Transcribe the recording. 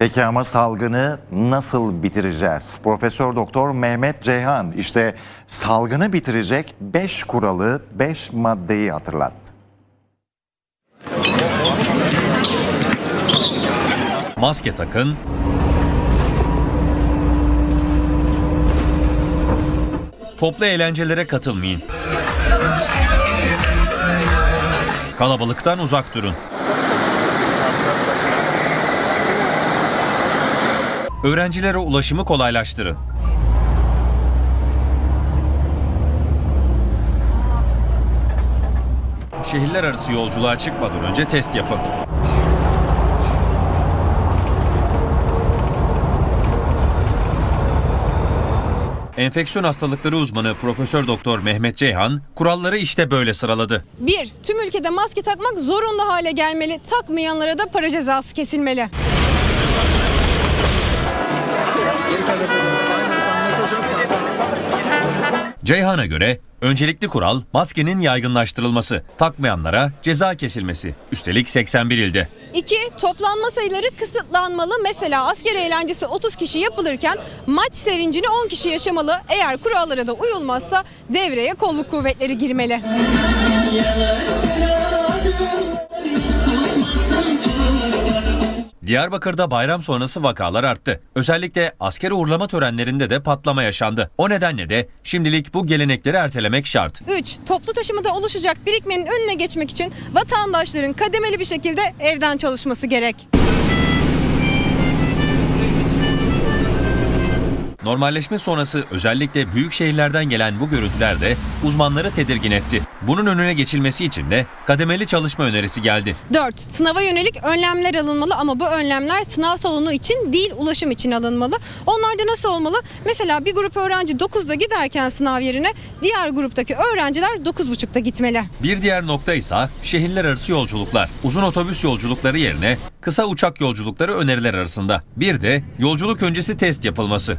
Peki ama salgını nasıl bitireceğiz? Profesör Doktor Mehmet Ceyhan işte salgını bitirecek 5 kuralı 5 maddeyi hatırlattı. Maske takın. Toplu eğlencelere katılmayın. Kalabalıktan uzak durun. Öğrencilere ulaşımı kolaylaştırın. Şehirler arası yolculuğa çıkmadan önce test yapın. Enfeksiyon hastalıkları uzmanı Profesör Doktor Mehmet Ceyhan kuralları işte böyle sıraladı. 1. Tüm ülkede maske takmak zorunlu hale gelmeli. Takmayanlara da para cezası kesilmeli. Ceyhan'a göre öncelikli kural maskenin yaygınlaştırılması, takmayanlara ceza kesilmesi. Üstelik 81 ilde. 2. Toplanma sayıları kısıtlanmalı. Mesela asker eğlencesi 30 kişi yapılırken maç sevincini 10 kişi yaşamalı. Eğer kurallara da uyulmazsa devreye kolluk kuvvetleri girmeli. Diyarbakır'da bayram sonrası vakalar arttı. Özellikle asker uğurlama törenlerinde de patlama yaşandı. O nedenle de şimdilik bu gelenekleri ertelemek şart. 3. Toplu taşımada oluşacak birikmenin önüne geçmek için vatandaşların kademeli bir şekilde evden çalışması gerek. Normalleşme sonrası özellikle büyük şehirlerden gelen bu görüntüler de uzmanları tedirgin etti. Bunun önüne geçilmesi için de kademeli çalışma önerisi geldi. 4. Sınava yönelik önlemler alınmalı ama bu önlemler sınav salonu için değil ulaşım için alınmalı. Onlar da nasıl olmalı? Mesela bir grup öğrenci 9'da giderken sınav yerine diğer gruptaki öğrenciler 9.30'da gitmeli. Bir diğer nokta ise şehirler arası yolculuklar. Uzun otobüs yolculukları yerine kısa uçak yolculukları öneriler arasında. Bir de yolculuk öncesi test yapılması.